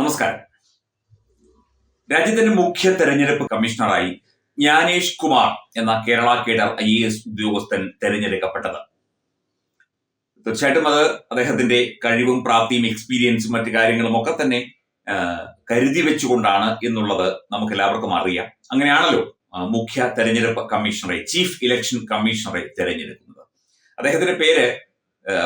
നമസ്കാരം. രാജ്യത്തിന്റെ മുഖ്യ തെരഞ്ഞെടുപ്പ് കമ്മീഷണറായി ജ്ഞാനേഷ് കുമാർ എന്ന Kerala cadre I A S ഉദ്യോഗസ്ഥൻ തെരഞ്ഞെടുക്കപ്പെട്ടത്. തീർച്ചയായിട്ടും അത് അദ്ദേഹത്തിന്റെ കഴിവും പ്രാപ്തിയും എക്സ്പീരിയൻസും മറ്റു കാര്യങ്ങളും ഒക്കെ തന്നെ കരുതി വെച്ചുകൊണ്ടാണ് എന്നുള്ളത് നമുക്ക് എല്ലാവർക്കും അറിയാം. അങ്ങനെയാണല്ലോ മുഖ്യ തെരഞ്ഞെടുപ്പ് കമ്മീഷണറെ ചീഫ് ഇലക്ഷൻ കമ്മീഷണറെ തെരഞ്ഞെടുക്കുന്നത്. അദ്ദേഹത്തിന്റെ പേര്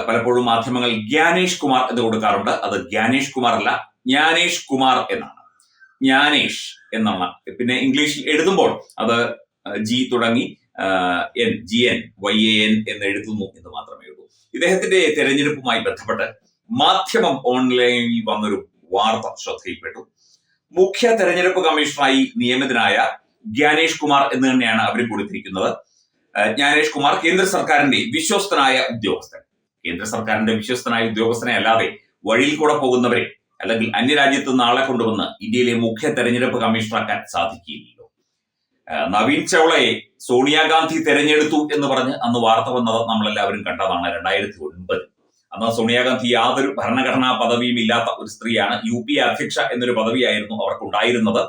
പലപ്പോഴും മാധ്യമങ്ങൾ ജ്ഞാനേഷ് കുമാർ എന്ന് കൊടുക്കാറുണ്ട്. അത് ജ്ഞാനേഷ് കുമാർ അല്ല ജ്ഞാനേഷ് കുമാർ എന്നാണ്. ജ്ഞാനേഷ് എന്നാണ് പിന്നെ ഇംഗ്ലീഷിൽ എഴുതുമ്പോൾ അത് ജി തുടങ്ങി N G N Y A N എന്ന് എഴുതുന്നു എന്ന് മാത്രമേ ഉള്ളൂ. ഇദ്ദേഹത്തിന്റെ തെരഞ്ഞെടുപ്പുമായി ബന്ധപ്പെട്ട് മാധ്യമം ഓൺലൈനിൽ വന്നൊരു വാർത്ത ശ്രദ്ധയിൽപ്പെട്ടു. മുഖ്യ തെരഞ്ഞെടുപ്പ് കമ്മീഷണറായി നിയമിതനായ ജ്ഞാനേഷ് കുമാർ എന്ന് തന്നെയാണ് അവർ കൊടുത്തിരിക്കുന്നത്. ജ്ഞാനേഷ് കുമാർ കേന്ദ്ര സർക്കാരിന്റെ വിശ്വസ്തനായ ഉദ്യോഗസ്ഥൻ. കേന്ദ്ര സർക്കാരിന്റെ വിശ്വസ്തനായ ഉദ്യോഗസ്ഥനെ അല്ലാതെ വഴിയിൽ കൂടെ പോകുന്നവരെ അല്ലെങ്കിൽ അന്യരാജ്യത്ത് നിന്ന് ആളെ കൊണ്ടുവന്ന് ഇന്ത്യയിലെ മുഖ്യ തെരഞ്ഞെടുപ്പ് കമ്മീഷണറാക്കാൻ സാധിക്കില്ലല്ലോ. നവീൻ ചൗളയെ സോണിയാഗാന്ധി തെരഞ്ഞെടുത്തു എന്ന് പറഞ്ഞ് അന്ന് വാർത്ത വന്നത് നമ്മളെല്ലാവരും കണ്ടതാണ് രണ്ടായിരത്തി ഒൻപത് അന്ന് സോണിയാഗാന്ധി യാതൊരു ഭരണഘടനാ പദവിയും ഇല്ലാത്ത ഒരു സ്ത്രീയാണ് യു പി അധ്യക്ഷ എന്നൊരു പദവിയായിരുന്നു അവർക്കുണ്ടായിരുന്നത്.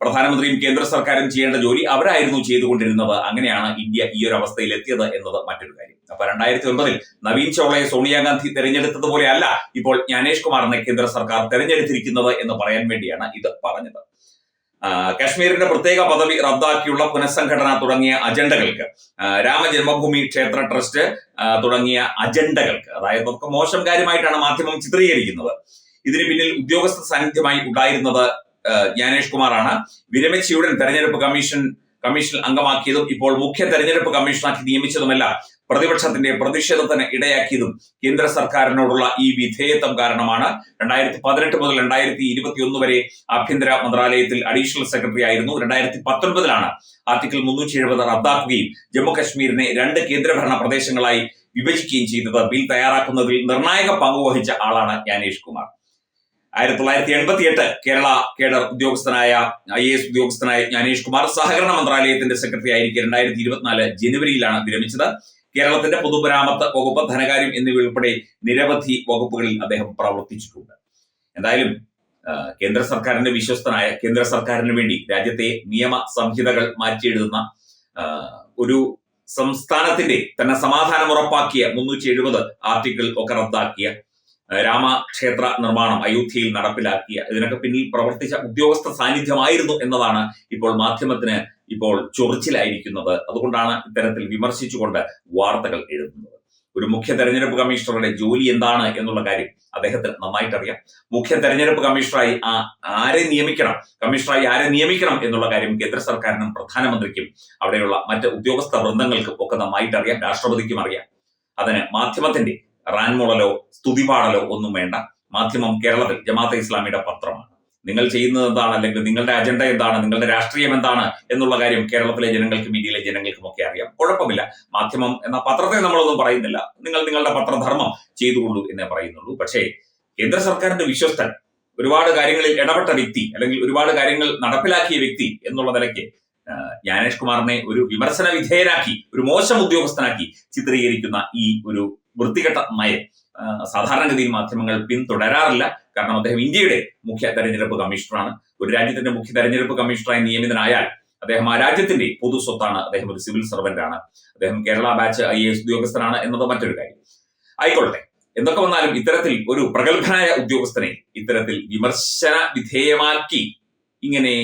പ്രധാനമന്ത്രിയും കേന്ദ്ര സർക്കാരും ചെയ്യേണ്ട ജോലി അവരായിരുന്നു ചെയ്തുകൊണ്ടിരുന്നത്. അങ്ങനെയാണ് ഇന്ത്യ ഈ ഒരു അവസ്ഥയിൽ എത്തിയത് എന്നത് മറ്റൊരു കാര്യം. അപ്പൊ രണ്ടായിരത്തി ഒൻപതിൽ നവീൻ ചൗളയെ സോണിയാഗാന്ധി തെരഞ്ഞെടുത്തതുപോലെ അല്ല ഇപ്പോൾ ജ്ഞാനേഷ് കുമാറിനെ കേന്ദ്ര സർക്കാർ തെരഞ്ഞെടുത്തിരിക്കുന്നത് എന്ന് പറയാൻ വേണ്ടിയാണ് ഇത് പറഞ്ഞത്. കശ്മീരിന്റെ പ്രത്യേക പദവി റദ്ദാക്കിയുള്ള പുനഃസംഘടന തുടങ്ങിയ അജണ്ടകൾക്ക് രാമജന്മഭൂമി ക്ഷേത്ര ട്രസ്റ്റ് തുടങ്ങിയ അജണ്ടകൾക്ക് അതായത് അതൊക്കെ മോശം കാര്യമായിട്ടാണ് മാധ്യമം ചിത്രീകരിക്കുന്നത്. ഇതിന് പിന്നിൽ ഉദ്യോഗസ്ഥ സാന്നിധ്യമായി ഉണ്ടായിരുന്നത് ജ്ഞാനേഷ് കുമാറാണ്. വിരമിച്ചയുടൻ തെരഞ്ഞെടുപ്പ് കമ്മീഷൻ കമ്മീഷൻ അംഗമാക്കിയതും ഇപ്പോൾ മുഖ്യ തെരഞ്ഞെടുപ്പ് കമ്മീഷനാക്കി നിയമിച്ചതുമല്ല പ്രതിപക്ഷത്തിന്റെ പ്രതിഷേധത്തിന് ഇടയാക്കിയതും കേന്ദ്ര സർക്കാരിനോടുള്ള ഈ വിധേയത്വം കാരണമാണ്. രണ്ടായിരത്തി പതിനെട്ട് മുതൽ രണ്ടായിരത്തി ഇരുപത്തി ഒന്ന് വരെ ആഭ്യന്തര മന്ത്രാലയത്തിൽ അഡീഷണൽ സെക്രട്ടറി ആയിരുന്നു. രണ്ടായിരത്തി പത്തൊൻപതിലാണ് ആർട്ടിക്കിൾ മുന്നൂറ്റി എഴുപത് റദ്ദാക്കുകയും ജമ്മു കശ്മീരിനെ രണ്ട് കേന്ദ്രഭരണ പ്രദേശങ്ങളായി വിഭജിക്കുകയും ചെയ്തത്. ബിൽ തയ്യാറാക്കുന്നതിൽ നിർണായക പങ്കുവഹിച്ച ആളാണ് ജ്ഞാനേഷ് കുമാർ. ആയിരത്തി തൊള്ളായിരത്തി എൺപത്തി എട്ട് കേരള കേഡർ ഉദ്യോഗസ്ഥനായ ഐ എ എസ് ഉദ്യോഗസ്ഥനായ ജ്ഞാനേഷ് കുമാർ സഹകരണ മന്ത്രാലയത്തിന്റെ സെക്രട്ടറി ആയിരിക്കും രണ്ടായിരത്തി ഇരുപത്തിനാല് ജനുവരിയിലാണ് വിരമിച്ചത്. കേരളത്തിന്റെ പൊതുമരാമത്ത് വകുപ്പ് ധനകാര്യം എന്നിവ ഉൾപ്പെടെ നിരവധി വകുപ്പുകളിൽ അദ്ദേഹം പ്രവർത്തിച്ചിട്ടുണ്ട്. എന്തായാലും കേന്ദ്ര സർക്കാരിന്റെ വിശ്വസ്തനായ കേന്ദ്ര സർക്കാരിന് വേണ്ടി രാജ്യത്തെ നിയമ സംഹിതകൾ മാറ്റിയെഴുതുന്ന ഒരു സംസ്ഥാനത്തിന്റെ തന്നെ സമാധാനം ഉറപ്പാക്കിയ മുന്നൂറ്റി എഴുപത് ആർട്ടിക്കിൾ ഒക്കെ റദ്ദാക്കിയ രാമക്ഷേത്ര നിർമ്മാണം അയോധ്യയിൽ നടപ്പിലാക്കിയ ഇതിനൊക്കെ പിന്നിൽ പ്രവർത്തിച്ച ഉദ്യോഗസ്ഥ സാന്നിധ്യമായിരുന്നു എന്നതാണ് ഇപ്പോൾ മാധ്യമത്തിന് ഇപ്പോൾ ചൊറിച്ചിലായിരിക്കുന്നത്. അതുകൊണ്ടാണ് ഇത്തരത്തിൽ വിമർശിച്ചുകൊണ്ട് വാർത്തകൾ എഴുതുന്നത്. ഒരു മുഖ്യ തെരഞ്ഞെടുപ്പ് കമ്മീഷണറുടെ ജോലി എന്താണ് എന്നുള്ള കാര്യം അദ്ദേഹത്തിന് നന്നായിട്ട് അറിയാം മുഖ്യ തെരഞ്ഞെടുപ്പ് കമ്മീഷണറായി ആ ആരെ നിയമിക്കണം കമ്മീഷണറായി ആരെ നിയമിക്കണം എന്നുള്ള കാര്യം കേന്ദ്ര സർക്കാരിനും പ്രധാനമന്ത്രിക്കും അവിടെയുള്ള മറ്റ് ഉദ്യോഗസ്ഥ വൃന്ദങ്ങൾക്കും ഒക്കെ നന്നായിട്ട് അറിയാം രാഷ്ട്രപതിക്കും അറിയാം. അതിന് മാധ്യമത്തിന്റെ റാൻമോളലോ സ്തുതിപാടലോ ഒന്നും വേണ്ട. മാധ്യമം കേരളത്തിൽ ജമാഅത്തെ ഇസ്ലാമിയുടെ പത്രമാണ്. നിങ്ങൾ ചെയ്യുന്നത് എന്താണ്? അല്ലെങ്കിൽ നിങ്ങളുടെ അജണ്ട എന്താണ്? നിങ്ങളുടെ രാഷ്ട്രീയം എന്താണ്? എന്നുള്ള കാര്യം കേരളത്തിലെ ജനങ്ങൾക്കും ഇന്ത്യയിലെ ജനങ്ങൾക്കും ഒക്കെ അറിയാം. കുഴപ്പമില്ല. മാധ്യമം എന്ന പത്രത്തെ നമ്മളൊന്നും പറയുന്നില്ല. നിങ്ങൾ നിങ്ങളുടെ പത്രധർമ്മം ചെയ്തുകൊള്ളൂ എന്നേ പറയുന്നുള്ളൂ. പക്ഷേ കേന്ദ്ര സർക്കാരിന്റെ വിശ്വസ്തൻ ഒരുപാട് കാര്യങ്ങളിൽ ഇടപെട്ട വ്യക്തി അല്ലെങ്കിൽ ഒരുപാട് കാര്യങ്ങൾ നടപ്പിലാക്കിയ വ്യക്തി എന്നുള്ള നിലയ്ക്ക് ജ്ഞാനേഷ് കുമാറിനെ ഒരു വിമർശന വിധേയനാക്കി ഒരു മോശം ഉദ്യോഗസ്ഥനാക്കി ചിത്രീകരിക്കുന്ന ഈ ഒരു വൃത്തികെട്ട നയം. സാധാരണഗതിയിൽ മാധ്യമങ്ങൾ പിന്തുടരാറില്ല. കാരണം അദ്ദേഹം ഇന്ത്യയുടെ മുഖ്യ തെരഞ്ഞെടുപ്പ് കമ്മീഷണറാണ്. ഒരു രാജ്യത്തിന്റെ മുഖ്യ തെരഞ്ഞെടുപ്പ് കമ്മീഷണറായി നിയമിതനായാൽ അദ്ദേഹം ആ രാജ്യത്തിന്റെ പൊതു സ്വത്താണ് അദ്ദേഹം ഒരു സിവിൽ സർവന്റ് ആണ് അദ്ദേഹം കേരള ബാച്ച് ഐ എസ് ഉദ്യോഗസ്ഥനാണ് എന്നത് മറ്റൊരു കാര്യം. ആയിക്കോട്ടെ. എന്തൊക്കെ വന്നാലും ഇത്തരത്തിൽ ഒരു പ്രഗത്ഭനായ ഉദ്യോഗസ്ഥനെ ഇത്തരത്തിൽ വിമർശന വിധേയമാക്കി ഇങ്ങനെ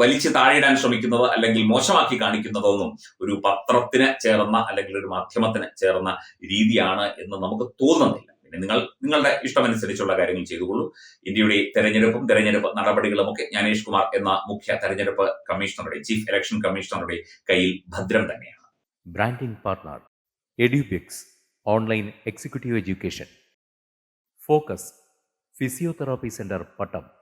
വലിച്ചു താഴെയിടാൻ ശ്രമിക്കുന്നത് അല്ലെങ്കിൽ മോശമാക്കി കാണിക്കുന്നതൊന്നും ഒരു പത്രത്തിന് ചേർന്ന അല്ലെങ്കിൽ ഒരു മാധ്യമത്തിന് ചേർന്ന രീതിയാണ് എന്ന് നമുക്ക് തോന്നുന്നില്ല. പിന്നെ നിങ്ങൾ നിങ്ങളുടെ ഇഷ്ടമനുസരിച്ചുള്ള കാര്യങ്ങൾ ചെയ്തുകൊള്ളൂ. ഇന്ത്യയുടെ തെരഞ്ഞെടുപ്പും തെരഞ്ഞെടുപ്പ് നടപടികളും ഒക്കെ ജ്ഞാനേഷ് കുമാർ എന്ന മുഖ്യ തെരഞ്ഞെടുപ്പ് കമ്മീഷണറുടെ ചീഫ് ഇലക്ഷൻ കമ്മീഷണറുടെ കയ്യിൽ ഭദ്രം തന്നെയാണ്. Branding partner Edubix online executive education. Focus physiotherapy centre Pattom.